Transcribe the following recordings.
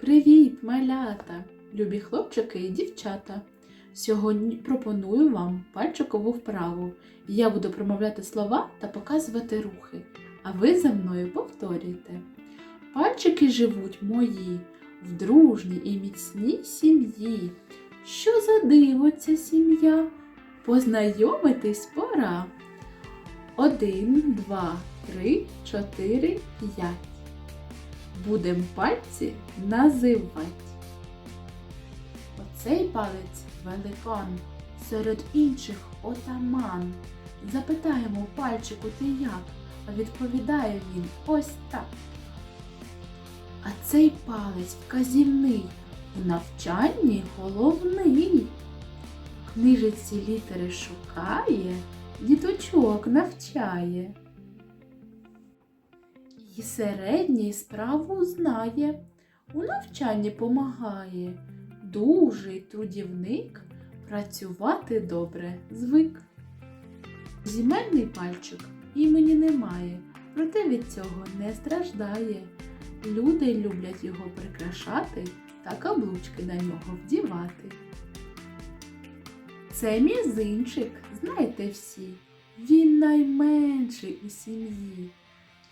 Привіт, малята, любі хлопчики і дівчата. Сьогодні пропоную вам пальчикову вправу. Я буду промовляти слова та показувати рухи, а ви за мною повторюйте. Пальчики живуть мої в дружній і міцній сім'ї. Що за диво ця сім'я? Познайомитись пора. Один, два, три, чотири, п'ять. Будем пальці називати. Оцей палець великан, серед інших отаман. Запитаємо пальчику ти як, а відповідає він ось так. А цей палець вказівний, в навчанні головний. Книжиці літери шукає, діточок навчає. І середній справу знає, у навчанні помагає. Дужий трудівник працювати добре звик. Зімельний пальчик імені немає, проте від цього не страждає. Люди люблять його прикрашати та каблучки на нього вдівати. Це мізинчик, знайте всі, він найменший у сім'ї.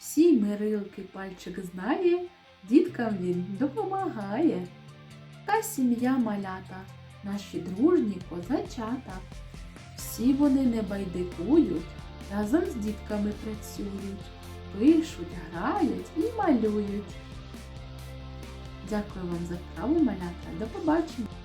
Всі мирилки пальчик знає, діткам він допомагає. Та сім'я малята, наші дружні козачата. Всі вони не байдикують, разом з дітками працюють, пишуть, грають і малюють. Дякую вам за вправу, малята. До побачення!